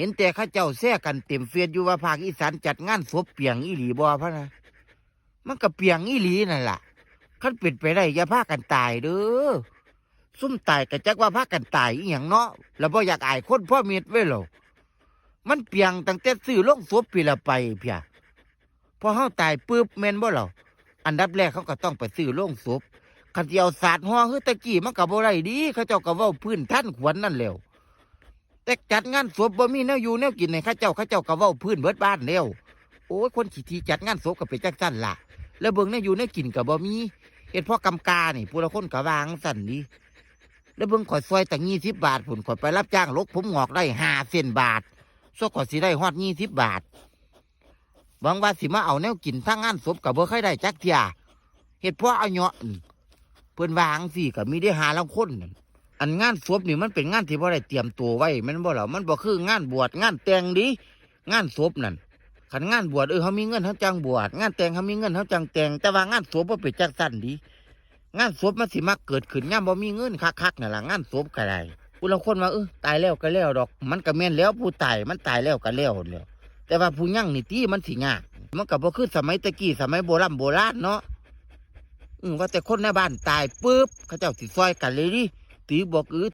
เห็นแต่ข้าเจ้าแซ่กันเต็มเฟียดอยู่ว่าภาคอีสานจัดงานศพเปียงอีหลีบ่พะนะมันก็เปียงอีหลีนั่นล่ะคันเป็นไปได้อย่าพากันตายเด้อซุ่มตายก็จักว่าพากันตายอีหยังเนาะแล้วบ่อยากอายคนพ่อเม็ดไว้หรอมันเปียงตั้งแต่ซื้อลงศพปีละไปเพียพอเฮาตายปุ๊บแม่นบ่เหรออันดับแรกเขาก็ต้องไปซื้อลงศพคันสิเอาศาสตร์ฮ้อคือตะกี้มันก็บ่ได้ดีเขาเจ้าก็เว้าพื้นท่านขวัญนั่นแล้ว แต่จัดงานศพบ่มีแนวอยู่แนวกินให้ข้าเจ้าข้าเจ้าก็เว้าพื้นเบิดบ้านแล้วโอ้ยคนขี้ทีจัดงานศพก็เป็นจังซั่นล่ะ แล้วเบิ่งแนวอยู่แนวกินก็บ่มีเฮ็ดพ่อกำกานี่ผู้ละคนก็วางสั่นดีแล้วเบิ่งข่อยซอยตั้ง20บาทพุ่นข่อยไปรับจ้างลกผมงอกได้5เส้นบาทซกข่อยสิได้ฮอด20บาทหวังว่าสิมาเอาแนวกินทางงานศพก็บ่เคยได้จักเที่ยเฮ็ดพ่อเอาเหยาะอั่นเพิ่นวางสิก็มีได้หาลังคนนั่น อันงานศพนี่มันเป็นงานที่บ่ได้เตรียมตัวไว้แมันบ่ล่ะมันบ่คืองานบวชงานแต่งดิงานศพนั่นคันงานบวชเออเขามีเงินเขาจังบวชงานแต่งเขามีเงินเขาจังแต่งแต่ว่างานศพบ่เป็นจังซั่นดิงานศพมันสิมักเกิดขึ้นยามบ่มีเงินคักๆนั่นล่ะงานศพก็ได้ผู้ลางคนว่าเออตายแล้วก็แล้วดอก มันก็แม่นแล้วผู้ตายมันตายแล้วก็แล้วแล้วแต่ว่าผู้ยั่งนี่ติมันสิยากมันก็บ่คือสมัยตะกี้สมัยโบราณโบราณเนาะอือว่าแต่คนในบ้านตายปุ๊บเขาเจ้าสิซอยกันเลยดิ ตีบอกเออ